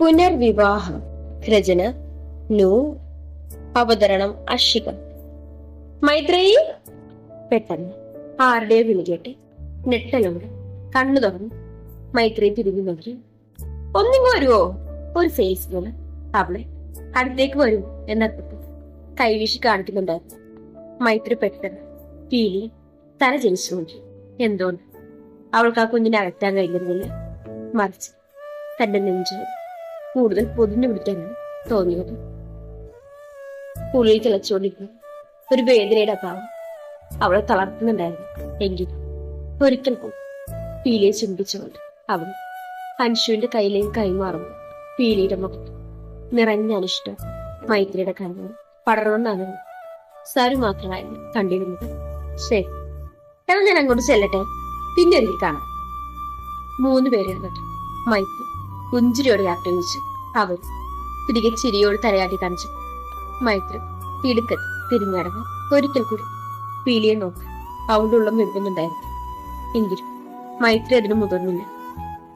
പുനർവിവാഹം. രചന നൂ. അവതരണം അഷിക മൈത്രേയി. പെട്ടെന്ന്. ആരുടെയോ വിളി കേട്ട് ഞെട്ടലോടെ കണ്ണു തുറന്നു മൈത്രേയി തിരിഞ്ഞു നോക്കി. ഒന്നിങ്ങ് വരുവോ? ഒരു ഫേസ് പോലെ. അവളെ അടുത്തേക്ക് വരൂ എന്നർത്ഥത്തിൽ കൈവീശി കാണിക്കുന്നുണ്ടായിരുന്നു. മൈത്രി പെട്ടെന്ന് പീലി തല ജനിച്ചു നോക്കി. എന്തുകൊണ്ട് അവൾക്ക് ആ കുഞ്ഞിനെ അകറ്റാൻ കഴിഞ്ഞിരുന്നില്ല. മറിച്ച് തന്റെ നെഞ്ച് കൂടുതൽ പൊതിഞ്ഞു പിടിക്കാനാണ് തോന്നിയത്. ഉള്ളിൽ തിളച്ചുകൊണ്ടിരുന്നു ഒരു വേദനയുടെ അഭാവം അവളെ തളർത്തുന്നുണ്ടായിരുന്നു. എങ്കിലും ഒരിക്കൽ പോലും പീലിയെ ചുംബിച്ചുകൊണ്ട് അവൾ അൻഷുവിന്റെ കയ്യിലേക്ക് കൈമാറുന്നു പീലിയുടെ മുഖത്ത് നിറഞ്ഞ അനിഷ്ടം മൈത്രിയുടെ കണ്ണുകൾ പടർന്നാണ് സാരു മാത്രമായിരുന്നു കണ്ടിരുന്നത്. ശരി. എന്നാൽ ഞാൻ അങ്ങോട്ട് ചെല്ലട്ടെ? പിന്നെ എനിക്ക് കാണാം. മൂന്ന് പേരുണ്ട് മൈത്രി പുഞ്ചിരിയോട് ചോദിച്ചു അവർ തിരികെ ചിരിയോട് തലയാട്ടി കാണിച്ചു. മൈത്രി തിടുക്കത്ത് തിരിഞ്ഞടങ്ങി ഒരിക്കൽ കൂടി പീലിയെ നോക്ക്. അവളുടെ ഉള്ളം നിൽക്കുന്നുണ്ടായിരുന്നു എങ്കിലും മൈത്രി അതിന് മുതിർന്നില്ല.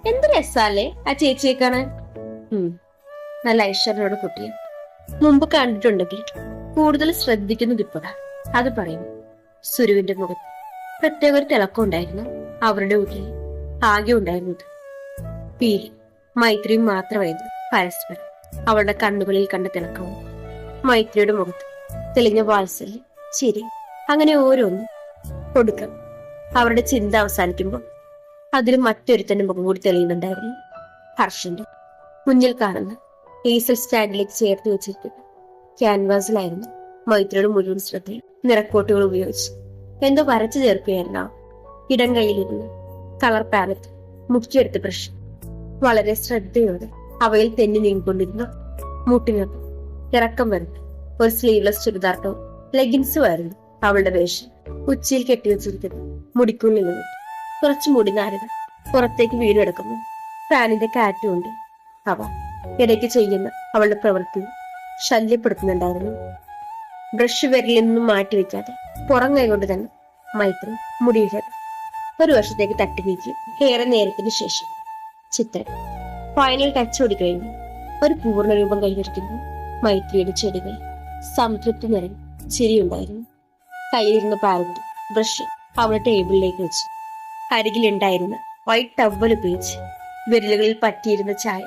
എന്ത് രസാലേ ആ ചേച്ചിയെ കാണാൻ? നല്ല ഐശ്വര്യനോട് കുട്ടിയെ മുമ്പ് കണ്ടിട്ടുണ്ടെങ്കിൽ കൂടുതൽ ശ്രദ്ധിക്കുന്നത് ഇപ്പോഴാ. അത് പറയുന്നു. സുരുവിന്റെ മുഖത്ത് പ്രത്യേക ഒരു തിളക്കം ഉണ്ടായിരുന്നു. അവരുടെ ഉള്ളിൽ ആകെ ഉണ്ടായിരുന്നത് പീലി. മൈത്രിയും മാത്രമായിരുന്നു പരസ്പരം. അവളുടെ കണ്ണുകളിൽ കണ്ട തിളക്കവും മൈത്രിയുടെ മുഖത്ത് തെളിഞ്ഞ വാത്സല്യം. ശരി അങ്ങനെ ഓരോന്നും കൊടുക്കാം. അവരുടെ ചിന്ത അവസാനിക്കുമ്പോൾ അതിൽ മറ്റൊരുത്തന്റെ മുഖം കൂടി തെളിയുന്നുണ്ടായിരുന്നു. ഹർഷന്റെ. മുന്നിൽ കാണുന്ന ഈസൽ സ്റ്റാൻഡിലേക്ക് ചേർത്ത് വെച്ചിരിക്കുന്ന ക്യാൻവാസിലായിരുന്നു മൈത്രിയുടെ മുഴുവൻ ശ്രദ്ധയും നിറക്കോട്ടുകൾ ഉപയോഗിച്ച്. എന്തോ വരച്ചു ചേർക്കുകയായിരുന്നു. ഇടം കയ്യിലിരുന്ന് കളർ പാലറ്റ് മുക്കിയെടുത്ത് ബ്രഷ്. വളരെ ശ്രദ്ധയോടെ അവയിൽ തെന്നി നീങ്ങിക്കൊണ്ടിരുന്നു മുട്ടിനൊപ്പം ഇറക്കം വരുന്നു. ഒരു സ്ലീവ്ലെസ് ചുരിദാർ ടോപ്പ് ലെഗിൻസും ആയിരുന്നു അവളുടെ വേഷം. ഉച്ചയിൽ കെട്ടിവെച്ചിരിക്കുന്നു മുടിക്കുള്ളിൽ നിന്ന്. കുറച്ച് മുടി നാരുക പുറത്തേക്ക് വീണെടുക്കുന്നു. ഫാനിന്റെ കാറ്റുകൊണ്ട് അവ ഇടയ്ക്ക് ചെയ്യുന്ന അവളുടെ പ്രവൃത്തി ശല്യപ്പെടുത്തുന്നുണ്ടായിരുന്നു. ബ്രഷ് വിരലിൽ നിന്നും മാറ്റി വെക്കാതെ പുറം കൈകൊണ്ട് തന്നെ മൈത്രി മുടിയിട്ടത് ഒരു വർഷത്തേക്ക് തട്ടി നീക്കി ഏറെ നേരത്തിന് ശേഷം ചിത്രം ഫൈനൽ ടച്ച് ഓടിക്കഴിഞ്ഞു. ഒരു പൂർണ രൂപം കൈവരിക്കുന്നു. മൈത്രിയുടെ ചെടികൾ സംതൃപ്തി നിറഞ്ഞു ചിരിയുണ്ടായിരുന്നു. കയ്യിലിരുന്ന പാലറ്റ് ബ്രഷ് അവളുടെ ടേബിളിലേക്ക് വെച്ചു. അരികിലുണ്ടായിരുന്ന വൈറ്റ് ടവൽ ഉപയോഗിച്ച് വിരലുകളിൽ പറ്റിയിരുന്ന ചായ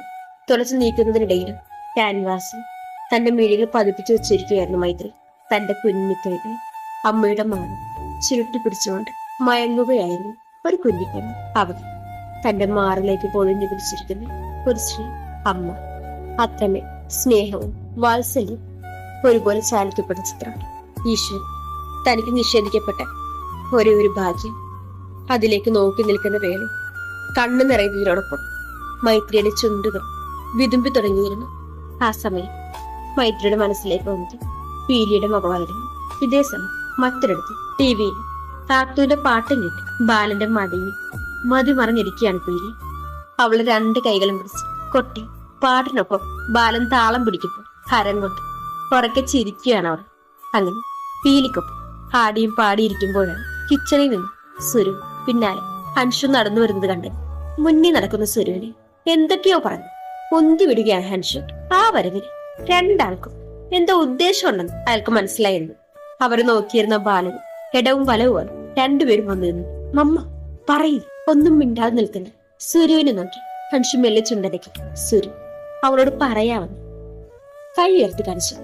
തുളച്ചു നീക്കുന്നതിനിടയിലും ക്യാൻവാസിൽ തന്റെ മിഴികൾ പതിപ്പിച്ചു വെച്ചിരിക്കുകയായിരുന്നു മൈത്രി. തന്റെ കുഞ്ഞിക്കൈകൾ അമ്മയുടെ മാനം ചുരുട്ടി പിടിച്ചുകൊണ്ട് മയങ്ങുകയായിരുന്നു ഒരു കുഞ്ഞിക്കണ്ണ് അവർ തന്റെ മാറിലേക്ക് പൊതിഞ്ഞു പിടിച്ചിരിക്കുന്ന സ്ത്രീ അമ്മ അത്രമേ സ്നേഹവും വാത്സല്യം ഒരുപോലെ ചാലിക്കപ്പെട്ട ചിത്രം. ഈശ്വരൻ തനിക്ക് നിഷേധിക്കപ്പെട്ട ഒരേ ഒരു ഭാഗ്യം അതിലേക്ക് നോക്കി നിൽക്കുന്ന വേള കണ്ണു നിറയുന്നതിനോടൊപ്പം മൈത്രിയുടെ ചുണ്ടുകൾ വിതുമ്പി തുടങ്ങിയിരുന്നു. ആ സമയം മൈത്രിയുടെ മനസ്സിലേക്ക് വന്നത് പീലിയുടെ മുഖമായിരുന്നു ഇതേ സമയം മറ്റൊരിടത്ത് ടി വിയിൽ താത്തുവിന്റെ പാട്ടും കേട്ട് ബാലന്റെ മടിയിൽ മതി മറിഞ്ഞിരിക്കുകയാണ് പീലി അവൾ രണ്ട് കൈകളും പിടിച്ച് കൊട്ടി പാട്ടിനൊപ്പം ബാലൻ താളം പിടിക്കുമ്പോൾ ഹരം കൊണ്ട് പുറക്കെ ചിരിക്കുകയാണ് അവർ. അങ്ങനെ പീലിക്കൊപ്പം ആടിയും പാടിയിരിക്കുമ്പോഴാണ് കിച്ചണിൽ നിന്ന് സുരു പിന്നാലെ ഹൻഷു നടന്നു വരുന്നത് കണ്ട് മുന്നിൽ നടക്കുന്ന സുരുവിനെ എന്തൊക്കെയോ പറഞ്ഞു. പൊന്തി വിടുകയാണ് ഹൻഷു. ആ വരവിന് രണ്ടാൾക്കും എന്തോ ഉദ്ദേശമുണ്ടെന്ന് അയാൾക്ക് മനസ്സിലായിരുന്നു. അവർ നോക്കിയിരുന്ന ബാലൻ ഇടവും വലവുമാണ്. രണ്ടുപേരും വന്നു നിന്നു മമ്മ പറയും. ഒന്നും മിണ്ടാതെ നിൽക്കുന്ന സുരുവിനെ നോക്കി. ഹൻഷു മെല്ലെ ചുണ്ടനയ്ക്ക് സുരു അവളോട് പറയാമെന്ന് കൈ ഉയർത്തി കാണിച്ചു.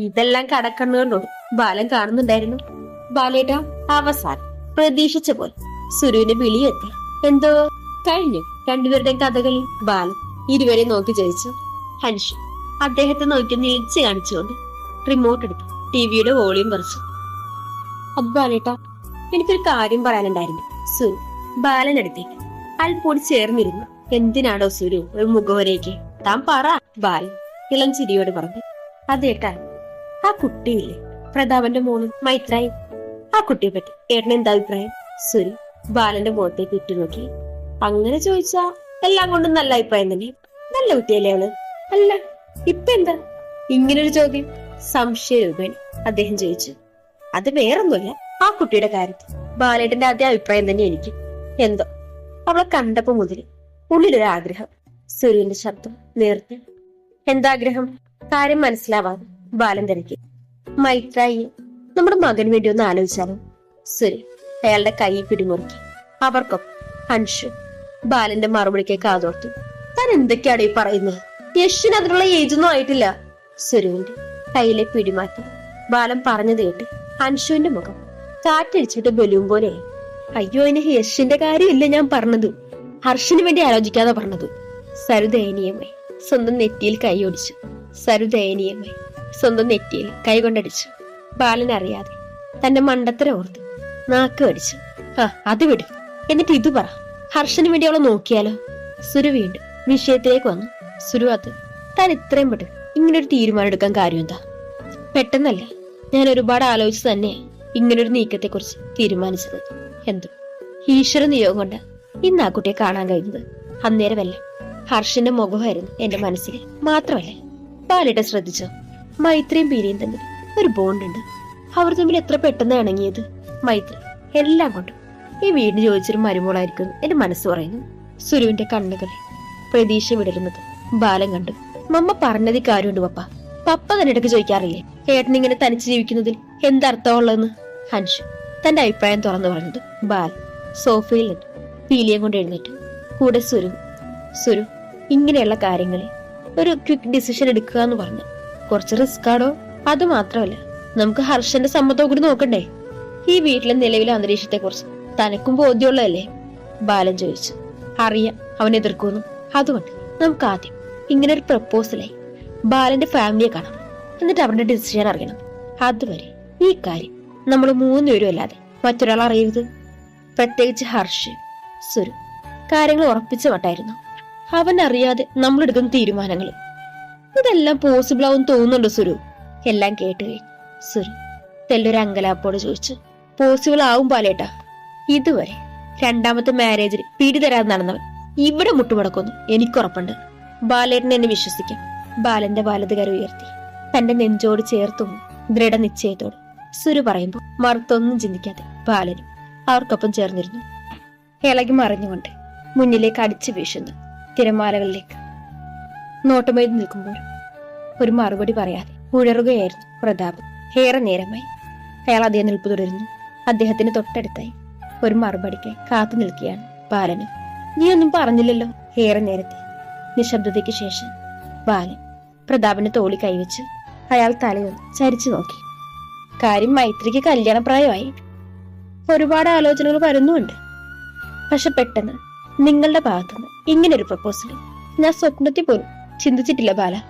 ഇതെല്ലാം കടക്കണ്ണുകൊണ്ടോട് ബാലൻ കാണുന്നുണ്ടായിരുന്നു. ബാലേട്ട അവസാനം പ്രതീക്ഷിച്ച പോലെ സുരുവിന്റെ വിളിയെത്തി. എന്തോ? കഴിഞ്ഞു രണ്ടുപേരുടെയും കഥകളിൽ ബാലൻ ഇരുവരെ നോക്കി ചോദിച്ചു ഹൻഷു അദ്ദേഹത്തെ നോക്കി നീച്ച് കാണിച്ചുകൊണ്ട് റിമോട്ട് എടുത്തു. ടിവിയുടെ വോളിയം പറിച്ചു അത് ബാലേട്ട എനിക്കൊരു കാര്യം പറയാനുണ്ടായിരുന്നു. സുരു ബാലൻ അടുത്തേക്ക് അൽപ്പോടി ചേർന്നിരുന്നു. എന്തിനാണോ സുരു ഒരു മുഖവരേക്ക്? താൻ പറ. ബാലൻ ഇളം ചിരിയോട് പറഞ്ഞു. അതേട്ടാ ആ കുട്ടിയില്ലേ? പ്രതാപന്റെ മോളും മൈത്രായി. ആ കുട്ടിയെ പറ്റി ഏട്ടന് എന്താ അഭിപ്രായം? സുരു ബാലന്റെ മുഖത്തേക്ക് ഇട്ടുനോക്കി അങ്ങനെ ചോദിച്ചാ എല്ലാം കൊണ്ടും നല്ല അഭിപ്രായം തന്നെ. നല്ല കുട്ടിയല്ലേ അവൾ? അല്ല ഇപ്പൊ എന്താ? ഇങ്ങനൊരു ചോദ്യം. സംശയരൂപേണി അദ്ദേഹം ചോദിച്ചു. അത് വേറൊന്നുമല്ല. ആ കുട്ടിയുടെ കാര്യത്തിൽ ബാലേട്ടന്റെ അതേ അഭിപ്രായം തന്നെ എനിക്ക്. എന്തോ. അവളെ കണ്ടപ്പോ മുതൽ ഉള്ളിലൊരു ആഗ്രഹം സുരുവിന്റെ ശബ്ദം നേർത്ത്. എന്താഗ്രഹം? കാര്യം മനസ്സിലാവാതെ ബാലൻ തിരക്കി. മൈത്രായി നമ്മുടെ മകന് വേണ്ടി ഒന്ന് ആലോചിച്ചാലോ? സുരു അയാളുടെ കൈ പിടിമുറുക്കി. അവർക്കൊപ്പം അൻഷു ബാലന്റെ മറുപടിക്ക് കാതോർത്തു. താൻ എന്തൊക്കെയാണ് ഈ പറയുന്നത് യശ്വിന് അതിനുള്ള ഏജൊന്നും ആയിട്ടില്ല. സുരുവിന്റെ കയ്യിലെ പിടിമാറ്റി. ബാലൻ പറഞ്ഞു കേട്ടി അൻഷുവിന്റെ മുഖം കാറ്റടിച്ചിട്ട് ബലൂം പോലെ അയ്യോ എന്നെ യശിന്റെ കാര്യമില്ല ഞാൻ പറഞ്ഞത്? ഹർഷിന് വേണ്ടി ആലോചിക്കാതെ പറഞ്ഞത്. സരുദയനീയമായി സ്വന്തം നെറ്റിയിൽ കൈയൊടിച്ചു സരു ദയനീയമായി സ്വന്തം നെറ്റിയിൽ കൈ കൊണ്ടടിച്ചു. ബാലൻ അറിയാതെ തന്റെ മണ്ടത്തര ഓർത്തു നാക്ക് അടിച്ചു ആ അത് വിട്. എന്നിട്ട് ഇത് പറ. ഹർഷന് വേണ്ടി അവളെ നോക്കിയാലോ? സുരു വീണ്ടും വിഷയത്തിലേക്ക് വന്നു. സുരു അത് താൻ ഇത്രയും പെട്ട് ഇങ്ങനൊരു തീരുമാനം എടുക്കാൻ കാര്യം എന്താ? പെട്ടെന്നല്ല. ഞാൻ ഒരുപാട് ആലോചിച്ച് തന്നെ ഇങ്ങനൊരു നീക്കത്തെക്കുറിച്ച് തീരുമാനിച്ചത്. എന്തും. ഈശ്വര നിയോഗം കൊണ്ട് ഇന്ന് ആ കുട്ടിയെ കാണാൻ കഴിഞ്ഞത്. അന്നേരമല്ല? ഹർഷിന്റെ മുഖമായിരുന്നു എന്റെ മനസ്സിൽ. മാത്രമല്ല ബാലിയുടെ ശ്രദ്ധിച്ചോ? മൈത്രിയും പീരിയും തമ്മിൽ ഒരു ബോണ്ടുണ്ട് അവർ തമ്മിൽ എത്ര പെട്ടെന്ന് ഇണങ്ങിയത്? മൈത്രി എല്ലാം കൊണ്ടും. ഈ വീടിന് ചോദിച്ചൊരു മരുമോളായിരിക്കും എന്റെ മനസ്സ് പറയുന്നു സുരുവിന്റെ കണ്ണുകളിൽ പ്രതീക്ഷ വിടരുന്നത്. ബാലൻ കണ്ടു. മമ്മ പറഞ്ഞതിൽ കാര്യമുണ്ട് പപ്പ. പപ്പ തന്നെ ഇടയ്ക്ക് ചോദിക്കാറില്ലേ? ഏട്ടൻ ഇങ്ങനെ തനിച്ച് ജീവിക്കുന്നതിൽ എന്തർത്ഥമുള്ളതെന്ന് ഹൻഷു തന്റെ അഭിപ്രായം തുറന്നു പറഞ്ഞത് ബാൽ സോഫയിൽ നിന്ന് പീലിയം കൊണ്ട് എഴുന്നേറ്റ് കൂടെ സുരു സുരു ഇങ്ങനെയുള്ള കാര്യങ്ങളിൽ ഒരു ക്വിക്ക് ഡിസിഷൻ എടുക്കുക എന്ന് പറഞ്ഞു. കുറച്ച് റിസ്ക് ആണോ? അത് മാത്രമല്ല നമുക്ക് ഹർഷന്റെ സമ്മതം കൂടി നോക്കണ്ടേ? ഈ വീട്ടിലെ നിലവിലെ അന്തരീക്ഷത്തെ കുറിച്ച് തനക്കും ബോധ്യമുള്ളതല്ലേ? ബാലൻ ചോദിച്ചു. അറിയാം അവൻ എതിർക്കുന്നു. അതുകൊണ്ട് നമുക്ക് ആദ്യം ഇങ്ങനെ ഒരു പ്രപ്പോസലായി ബാലന്റെ ഫാമിലിയെ കാണാം. എന്നിട്ട് അവരുടെ ഡിസിഷൻ അറിയണം. അതുവരെ ഈ കാര്യം നമ്മൾ മൂന്നുപേരും അല്ലാതെ മറ്റൊരാൾ അറിയരുത്. പ്രത്യേകിച്ച് ഹർഷ് സുരു. കാര്യങ്ങൾ ഉറപ്പിച്ച മട്ടായിരുന്നു അവൻ അറിയാതെ നമ്മൾ എടുക്കുന്ന തീരുമാനങ്ങൾ ഇതെല്ലാം പോസിബിൾ ആവും തോന്നുന്നുണ്ട് സുരു? എല്ലാം കേട്ട് കഴിഞ്ഞു. സുരു തെല്ലൊരു അങ്കലാപ്പോട് ചോദിച്ചു. പോസിബിൾ ആവും പാലേട്ടാ. ഇതുവരെ രണ്ടാമത്തെ മാരേജിൽ പിടി തരാതെ നടന്നവൻ ഇവിടെ മുട്ടുമടക്കുന്നു. എനിക്കുറപ്പുണ്ട്. ബാലേട്ടനെ എന്നെ വിശ്വസിക്കാം. ബാലന്റെ വലതുകര ഉയർത്തി. തന്റെ നെഞ്ചോട് ചേർത്തും ദൃഢനിശ്ചയത്തോട്. സുരു പറയുമ്പോൾ മറുത്തൊന്നും ചിന്തിക്കാതെ ബാലനും അവർക്കൊപ്പം ചേർന്നിരുന്നു. ഇളകി മറിഞ്ഞുകൊണ്ട് മുന്നിലേക്ക് അടിച്ചു വീശുന്നു തിരമാലകളിലേക്ക്. നോട്ടമെഴുതി നിൽക്കുമ്പോൾ ഒരു മറുപടി പറയാതെ ഉഴറുകയായിരുന്നു പ്രതാപ് ഏറെ നേരമായി അയാൾ അതേ നിൽപ്പ് തുടരുന്നു. അദ്ദേഹത്തിന് തൊട്ടടുത്തായി ഒരു മറുപടിക്ക് കാത്തു നിൽക്കുകയാണ് ബാലന്. നീ ഒന്നും പറഞ്ഞില്ലല്ലോ? ഏറെ നേരത്തെ. നിശബ്ദതയ്ക്ക് ശേഷം ബാലൻ പ്രതാപിന്റെ തോളി കൈവച്ച് അയാൾ തലയൊന്ന് ചരിച്ചു നോക്കി. കാര്യം മൈത്രിക്ക് കല്യാണപ്രായമായി. ഒരുപാട് ആലോചനകൾ വരുന്നുണ്ട്. പക്ഷെ പെട്ടെന്ന് നിങ്ങളുടെ ഭാഗത്തുനിന്ന് ഇങ്ങനൊരു പ്രപ്പോസൽ ഞാൻ സ്വപ്നത്തിൽ പോലും ചിന്തിച്ചിട്ടില്ല ബാല.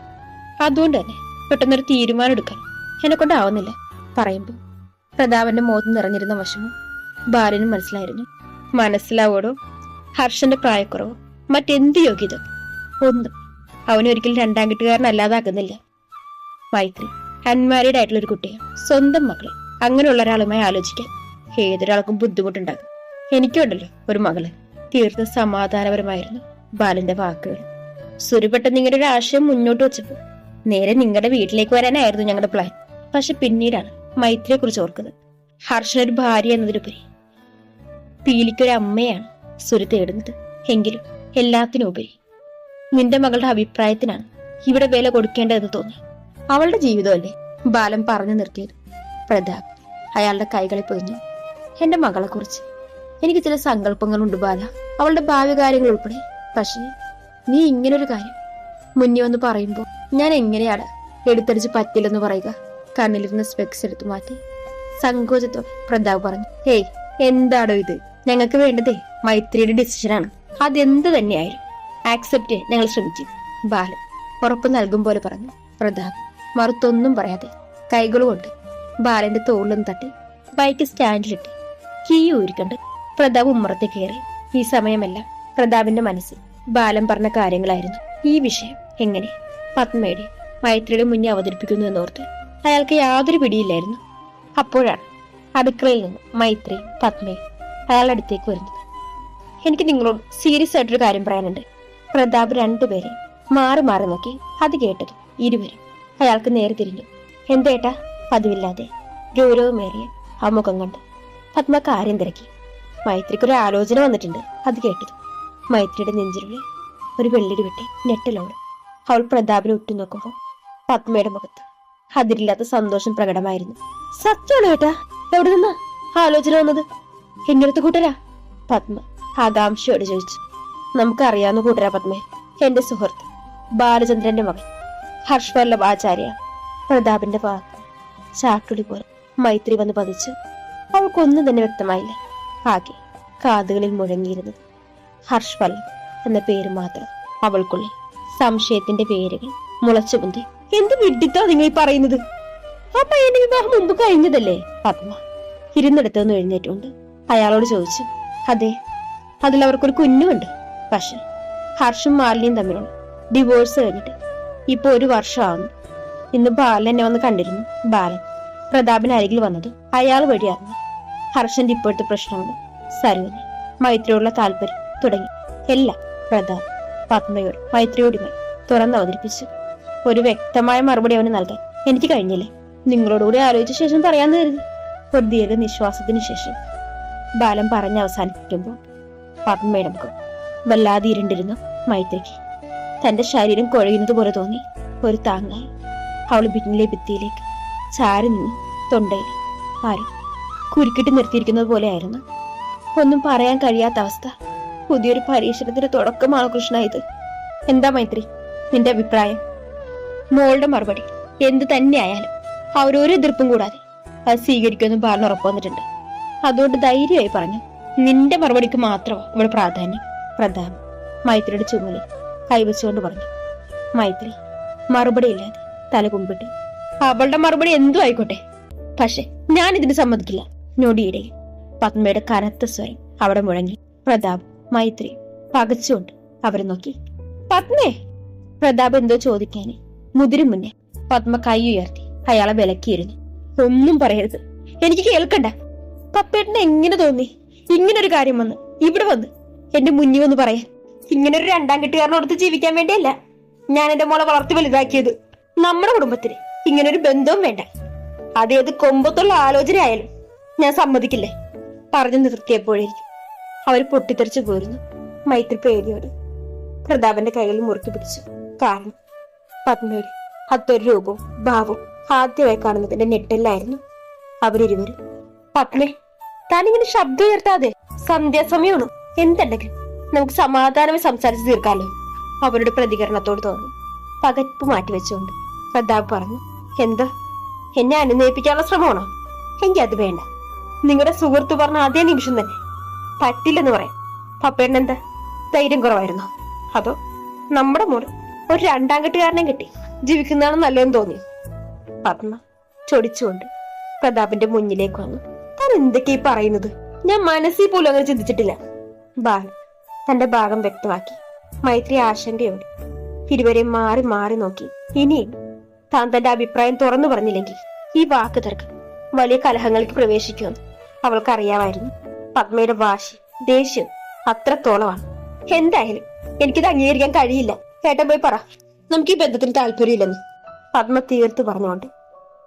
അതുകൊണ്ട് തന്നെ പെട്ടെന്നൊരു തീരുമാനം എടുക്കാൻ എന്നെ കൊണ്ടാവുന്നില്ല പറയുമ്പോൾ പ്രതാപന്റെ മുഖത്ത് നിറഞ്ഞിരുന്ന വശമോ ബാലനും മനസ്സിലായിരുന്നു. മനസ്സിലാവോടോ? ഹർഷന്റെ പ്രായക്കുറവോ? മറ്റെന്ത് യോഗ്യത? ഒന്നും അവനൊരിക്കലും രണ്ടാം കെട്ടുകാരനല്ലാതാക്കുന്നില്ല. മൈത്രി അൺമാരീഡ് ആയിട്ടുള്ള ഒരു കുട്ടിയെ. സ്വന്തം മകളെ. അങ്ങനെയുള്ള ഒരാളുമായി ആലോചിക്കാൻ ഏതൊരാൾക്കും ബുദ്ധിമുട്ടുണ്ടാകും. എനിക്കുണ്ടല്ലോ ഒരു മകൾ. തീർത്ത സമാധാനപരമായിരുന്നു ബാലന്റെ വാക്കുകൾ. സുരുപെട്ടെന്ന് നിങ്ങളുടെ ഒരു ആശയം മുന്നോട്ട് വെച്ചപ്പോൾ നേരെ നിങ്ങളുടെ വീട്ടിലേക്ക് വരാനായിരുന്നു ഞങ്ങളുടെ പ്ലാൻ പക്ഷെ പിന്നീടാണ് മൈത്രിയെ കുറിച്ച് ഓർക്കുന്നത്. ഹർഷനൊരു ഭാര്യ എന്നതിലുപരി. പീലിക്കൊരു അമ്മയാണ് സുരു തേടുന്നത്. എങ്കിലും എല്ലാത്തിനുപരി നിന്റെ മകളുടെ അഭിപ്രായത്തിനാണ് ഇവിടെ വില കൊടുക്കേണ്ടതെന്ന് തോന്നി അവളുടെ ജീവിതമല്ലേ? ബാലൻ പറഞ്ഞു നിർത്തിയത്. പ്രതാപ് അയാളുടെ കൈകളെ പൊതിഞ്ഞു. എന്റെ മകളെ കുറിച്ച് എനിക്ക് ചില സങ്കല്പങ്ങളുണ്ട് ബാല. അവളുടെ ഭാവി കാര്യങ്ങൾ ഉൾപ്പെടെ. പക്ഷേ നീ ഇങ്ങനൊരു കാര്യം മുന്നിൽ വന്ന് പറയുമ്പോൾ ഞാൻ എങ്ങനെയാണ് എടുത്തടിച്ച് പറ്റില്ലെന്ന് പറയുക? കണ്ണിലിരുന്ന സ്പെക്സ് എടുത്തു മാറ്റി. സങ്കോചത്തോടെ പ്രതാപ് പറഞ്ഞു ഹേയ് എന്താണോ ഇത്? ഞങ്ങൾക്ക് വേണ്ടതേ മൈത്രിയുടെ ഡിസിഷനാണ് അതെന്ത് തന്നെയായാലും ആക്സെപ്റ്റ് ഞങ്ങൾ ശ്രമിച്ചു ബാലൻ ഉറപ്പ് നൽകും പോലെ പറഞ്ഞു. പ്രതാപ് മറുത്തൊന്നും പറയാതെ കൈകൾ കൈകളുകൊണ്ട് ബാലന്റെ തോളിലും തട്ടി ബൈക്ക് സ്റ്റാൻഡിലിട്ട് കീ ഊരിക്കണ്ട് പ്രതാപ് ഉമ്മറത്തെ കയറി. ഈ സമയമെല്ലാം പ്രതാപിന്റെ മനസ്സിൽ ബാലൻ പറഞ്ഞ കാര്യങ്ങളായിരുന്നു. ഈ വിഷയം എങ്ങനെ പത്മയുടെ മൈത്രിയുടെ മുന്നേ അവതരിപ്പിക്കുന്നു എന്നോർത്ത് അയാൾക്ക് യാതൊരു പിടിയില്ലായിരുന്നു. അപ്പോഴാണ് അടുക്കളയിൽ നിന്ന് മൈത്രി പത്മയും അയാളുടെ അടുത്തേക്ക് വരുന്നത്. എനിക്ക് നിങ്ങളോട് സീരിയസ് ആയിട്ടൊരു കാര്യം പറയാനുണ്ട്. പ്രതാപ് രണ്ടുപേരെ മാറി മാറി നോക്കി അത് കേട്ടത് ഇരുവരും അയാൾക്ക് നേരെ തിരിഞ്ഞു. എന്തേട്ടാ പതിവില്ലാതെ. ഗൗരവമേറിയ ആ മുഖം കണ്ട്. പത്മ കാര്യം തിരക്കി. മൈത്രിക്കൊരു ആലോചന വന്നിട്ടുണ്ട്. അത് കേട്ടത്. മൈത്രിയുടെ നെഞ്ചിലുള്ള ഒരു വെള്ളിടി വെട്ടി ഞെട്ടലോട്. അവൾ പ്രതാപിനെ ഉറ്റുനോക്കുമ്പോൾ പത്മയുടെ മുഖത്ത് അതിരില്ലാത്ത സന്തോഷം പ്രകടമായിരുന്നു. സത്യമാണ് ഏട്ടാ? എവിടെ നിന്നാ? ആലോചന വന്നത്? എന്നടുത്ത് കൂട്ടരാ? പത്മ ആകാംക്ഷയോട് ചോദിച്ചു. നമുക്കറിയാവുന്ന കൂട്ടരാ പത്മേ. എന്റെ സുഹൃത്ത് ബാലചന്ദ്രന്റെ മകൻ. ഹർഷവല്ലഭ ആചാര്യ. പ്രതാപിന്റെ വാക്ക് ചാട്ടുളി പോലെ മൈത്രി വന്ന് പതിച്ചു അവൾക്കൊന്നും തന്നെ വ്യക്തമായില്ല. ആകെ കാതുകളിൽ മുഴങ്ങിയിരുന്നത് ഹർഷവല്ലഭ് എന്ന പേര് മാത്രം അവൾക്കുള്ളിൽ സംശയത്തിന്റെ പേരുകൾ മുളച്ചു പൊന്തി. എന്ത് വിഡിത്താ നിങ്ങൾ പറയുന്നത്? ആ പയ്യന്റെ വിവാഹം മുമ്പ് കഴിഞ്ഞതല്ലേ? പത്മ ഇരുന്നിടത്തുനിന്ന് എഴുന്നേറ്റുകൊണ്ട് അയാളോട് ചോദിച്ചു അതെ അതിൽ അവർക്കൊരു കുഞ്ഞുമുണ്ട്. പക്ഷെ ഹർഷും മാലിനിയും തമ്മിലുള്ള ഡിവോഴ്സ് കഴിഞ്ഞിട്ട് ഇപ്പൊ ഒരു വർഷമാകുന്നു. ഇന്ന് ബാലൻ എന്നെ വന്ന് കണ്ടിരുന്നു. ബാലൻ പ്രതാപിന് അരികിൽ വന്നത്. അയാൾ വഴിയായിരുന്നു. ഹർഷന്റെ ഇപ്പോഴത്തെ പ്രശ്നങ്ങൾ സരുവിന് മൈത്രിയോടുള്ള താല്പര്യം തുടങ്ങി. എല്ലാം പ്രതാപ് പത്മയോട് മൈത്രിയോടുമായി തുറന്ന് അവതരിപ്പിച്ചു. ഒരു വ്യക്തമായ മറുപടി അവന് നൽകാൻ. എനിക്ക് കഴിഞ്ഞില്ലേ? നിങ്ങളോടുകൂടി ആലോചിച്ച ശേഷം പറയാൻ കരുതി ഒരു ദീർഘ നിശ്വാസത്തിന് ശേഷം ബാലം പറഞ്ഞ് അവസാനിപ്പിക്കുമ്പോൾ പത്മയുടെ മുഖം വല്ലാതെ ഇരുണ്ടിരുന്നു മൈത്രിക്ക്. തന്റെ ശരീരം കുഴയുന്നത് പോലെ തോന്നി. ഒരു താങ്ങായി അവൾ പിന്നിലെ ഭിത്തിയിലേക്ക് ചാരി നിന്നു തൊണ്ടയിൽ ആരും കുരുക്കിട്ട് നിർത്തിയിരിക്കുന്നത് പോലെയായിരുന്നു. ഒന്നും പറയാൻ കഴിയാത്ത അവസ്ഥ. പുതിയൊരു പരീക്ഷണത്തിന്റെ തുടക്കമാണ് കൃഷ്ണ ഇത്? എന്താ മൈത്രി നിന്റെ അഭിപ്രായം? മോളുടെ മറുപടി എന്ത് തന്നെയായാലും അവരൊരു എതിർപ്പും കൂടാതെ അത് സ്വീകരിക്കുമെന്ന് ബാലൻ ഉറപ്പ് വന്നിട്ടുണ്ട്. അതുകൊണ്ട് ധൈര്യമായി പറഞ്ഞു നിന്റെ മറുപടിക്ക് മാത്രമോ ഇവിടെ പ്രാധാന്യം പ്രധാനം മൈത്രിയുടെ ചുമലിൽ കൈവച്ചുകൊണ്ട് പറഞ്ഞു. മൈത്രി മറുപടി ഇല്ലാതെ തല കുമ്പിട്ടു അവളുടെ മറുപടി എന്തു ആയിക്കോട്ടെ. പക്ഷെ ഞാൻ ഇതിന് സമ്മതിക്കില്ല. ഞൊടിയിടെ പത്മയുടെ കനത്ത സ്വരം അവിടെ മുഴങ്ങി. പ്രതാപ് മൈത്രി പകച്ചുകൊണ്ട് അവരെ നോക്കി. പത്മേ! പ്രതാപ് എന്തോ ചോദിക്കാന്. മുതിരും മുന്നേ. പത്മ കൈ ഉയർത്തി അയാളെ വിലക്കിയിരുന്നു. ഒന്നും പറയരുത്. എനിക്ക് കേൾക്കണ്ട. പപ്പേട്ടന് എങ്ങനെ തോന്നി? ഇങ്ങനൊരു കാര്യം വന്ന് ഇവിടെ വന്ന് എന്റെ മുന്നിൽ വന്ന് പറയാൻ. ഇങ്ങനെ ഒരു രണ്ടാം കെട്ടുകാരനോടത്ത് ജീവിക്കാൻ വേണ്ടിയല്ല ഞാൻ എന്റെ മോളെ വളർത്തി വലുതാക്കിയത്. നമ്മുടെ കുടുംബത്തിന് ഇങ്ങനെ ഒരു ബന്ധവും വേണ്ട. അതേത് കൊമ്പത്തുള്ള ആലോചന ആയാലും ഞാൻ സമ്മതിക്കില്ലേ? പറഞ്ഞു നിർത്തിയപ്പോഴേക്കും അവർ പൊട്ടിത്തെറിച്ചു പോരുന്നു. മൈത്രി പേടിയോട് പ്രതാപന്റെ കയ്യിൽ മുറുക്കി പിടിച്ചു. കാരണം പത്മയുടെ അത്തൊരു രൂപവും ഭാവവും ആദ്യമായി കാണുന്നതിന്റെ ഞെട്ടലായിരുന്നു അവരിരുവരും. പത്മേ താനിങ്ങനെ ശബ്ദം ഉയർത്താതെ സന്ധ്യാസമയമാണ്? എന്തുണ്ടെങ്കിലും നമുക്ക് സമാധാനമായി സംസാരിച്ച് തീർക്കാമല്ലോ അവരുടെ പ്രതികരണത്തോട് തോന്നി. പകപ്പ് മാറ്റിവെച്ചുകൊണ്ട് പ്രതാപ് പറഞ്ഞു എന്താ? എന്നെ അനുനയിപ്പിക്കാനുള്ള ശ്രമമാണോ? എങ്കിൽ അത് വേണ്ട. നിങ്ങളുടെ സുഹൃത്ത് പറഞ്ഞ അതേ നിമിഷം തന്നെ. പറ്റില്ലെന്ന് പറയാം. എന്താ? ധൈര്യം കുറവായിരുന്നു? അതോ നമ്മുടെ മോൾ ഒരു രണ്ടാം കെട്ടുകാരനെ കിട്ടി. ജീവിക്കുന്നതാണ് നല്ലതെന്ന് തോന്നി. പത്മ ചൊടിച്ചുകൊണ്ട് പ്രതാപിന്റെ മുന്നിലേക്ക് വന്നു. താൻ എന്തൊക്കെ പറയുന്നത്? ഞാൻ മനസ്സിൽ പോലും അങ്ങനെ ചിന്തിച്ചിട്ടില്ല. ബാലൻ തന്റെ ഭാഗം വ്യക്തമാക്കി. മൈത്രി ആശങ്കയോട് ഇരുവരെയും മാറി മാറി നോക്കി. ഇനി താൻ തന്റെ അഭിപ്രായം തുറന്നു പറഞ്ഞില്ലെങ്കിൽ ഈ വാക്ക് തർക്കം വലിയ കലഹങ്ങൾക്ക് പ്രവേശിക്കുമെന്ന് അവൾക്കറിയാമായിരുന്നു. പത്മയുടെ വാശി ദേഷ്യം അത്രത്തോളമാണ്. എന്തായാലും എനിക്കിത് അംഗീകരിക്കാൻ കഴിയില്ല. ഏട്ടൻ പോയി പറ. നമുക്ക് ഈ ബന്ധത്തിന് താല്പര്യമില്ലെന്ന്. പത്മ തീർത്ത് പറഞ്ഞുകൊണ്ട്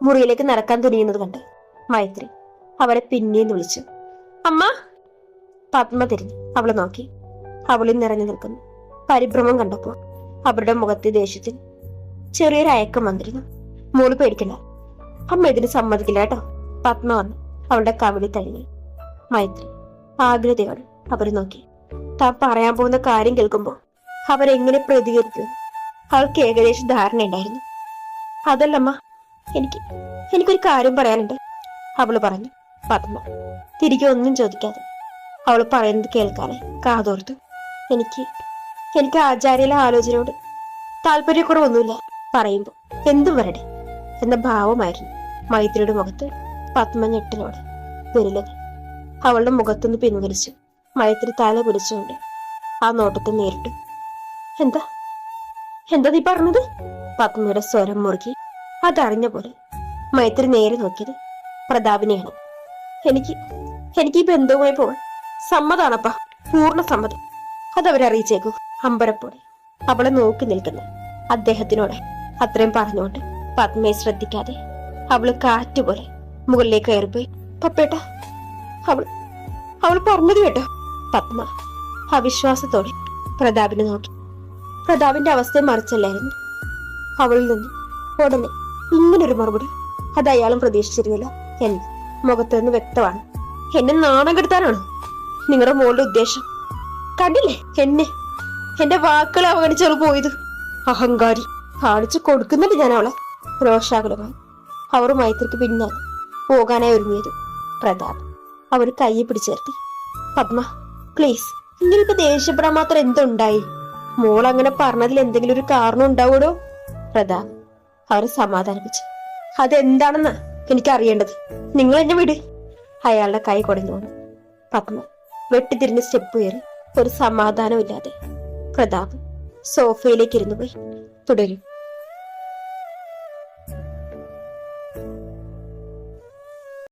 മുറിയിലേക്ക് നടക്കാൻ തുനിയുന്നത് കണ്ട് മൈത്രി അവരെ പിന്നെയും വിളിച്ചു. അമ്മ! പത്മ തിരിഞ്ഞു അവളെ നോക്കി. അവളിൽ നിറഞ്ഞു നിൽക്കുന്നു. പരിഭ്രമം കണ്ടപ്പോൾ അവരുടെ മുഖത്തെ ദേഷ്യത്തിൽ ചെറിയൊരു അയക്കം വന്നിരുന്നു. മോൾ പേടിക്കണ്ട. അമ്മ ഇതിന് സമ്മതിക്കില്ല കേട്ടോ. പത്മ വന്ന് അവളുടെ കവിളി തഴുകി. മൈത്രി ആഗ്രതയോടെ അവരെ നോക്കി. താൻ പറയാൻ പോകുന്ന കാര്യം കേൾക്കുമ്പോൾ അവരെങ്ങനെ പ്രതികരിക്കും? അവൾക്ക് ഏകദേശം ധാരണയുണ്ടായിരുന്നു. അതല്ലമ്മ എനിക്ക് എനിക്കൊരു കാര്യം പറയാനുണ്ട്. അവൾ പറഞ്ഞു പത്മ തിരികെ ഒന്നും ചോദിക്കാതെ. അവൾ പറയുന്നത് കേൾക്കാതെ കാതോർത്തു എനിക്ക് എനിക്ക് ആചാര്യയിലെ ആലോചനയോട് താല്പര്യക്കുറവൊന്നുമില്ല പറയുമ്പോൾ എന്തും വരട്ടെ എന്ന ഭാവമായിരുന്നു മൈത്രിയുടെ മുഖത്ത് പത്മ ഞെട്ടലോടെ വിരലുകൾ അവളുടെ മുഖത്തുനിന്ന് പിൻവലിച്ചു മൈത്രി തല പിടിച്ചുകൊണ്ട് ആ നോട്ടത്തെ നേരിട്ടു. എന്താ? എന്താ നീ പറഞ്ഞത്? പത്മയുടെ സ്വരം മുറുകി അതറിഞ്ഞ പോലെ മൈത്രി നേരെ നോക്കിയത് പ്രതാപിനെയാണ്. എനിക്ക് എനിക്ക് ഈ ബന്ധവുമായി പോകാൻ സമ്മതാണപ്പാ പൂർണ സമ്മതം. അതവരറിയിച്ചേക്കൂ. അമ്പരപ്പോടെ. അവളെ നോക്കി നിൽക്കുന്നു. അദ്ദേഹത്തിനോട് അത്രയും പറഞ്ഞുകൊണ്ട് പത്മയെ ശ്രദ്ധിക്കാതെ അവൾ കാറ്റുപോലെ മുകളിലേക്ക് കയറിപ്പോയി. പപ്പേട്ട അവൾ അവൾ പറഞ്ഞത് കേട്ടോ. പത്മ അവിശ്വാസത്തോടെ പ്രതാപിനെ നോക്കി. പ്രതാപിന്റെ അവസ്ഥയെ മറിച്ചല്ലായിരുന്നു. അവളിൽ നിന്ന് ഉടനെ ഇങ്ങനൊരു മറുപടി അത് അയാളും പ്രതീക്ഷിച്ചിരുന്നില്ല എന്ന് മുഖത്ത് നിന്ന് വ്യക്തമാണ്. എന്നെ നാണം കെടുത്താനാണ്? നിങ്ങളുടെ മോളുടെ ഉദ്ദേശം. കണ്ടില്ലേ? എന്നെ. എന്റെ വാക്കുകളെ അവഗണിച്ചവൾ പോയത്. അഹങ്കാരി. കാണിച്ചു കൊടുക്കുന്നുണ്ട് ഞാൻ അവളെ. രോഷാകുലമായി. അവർ മൈത്രിക്ക് പിന്നാലെ പോകാനായി ഒരുങ്ങിയത് പ്രതാപ്. അവർ കയ്യെ പിടിച്ചേർത്തി. പത്മ പ്ലീസ് ഇങ്ങനെയൊക്കെ ദേഷ്യപ്പെടാൻ മാത്രം എന്തുണ്ടായി? മോൾ അങ്ങനെ പറഞ്ഞതിൽ എന്തെങ്കിലും ഒരു കാരണം ഉണ്ടാവൂടോ പ്രതാപ് അവർ സമാധാനിപ്പിച്ചു. അതെന്താണെന്ന് എനിക്ക് അറിയേണ്ടത് നിങ്ങൾ എന്നെ വിട്. അയാളുടെ കൈ കുടഞ്ഞു പത്മ വെട്ടിത്തിരിഞ്ഞ് സ്റ്റെപ്പ് കയറി ഒരു സമാധാനമില്ലാതെ പ്രതാപ് സോഫയിലേക്ക് ഇരുന്നു പോയി തുടരും.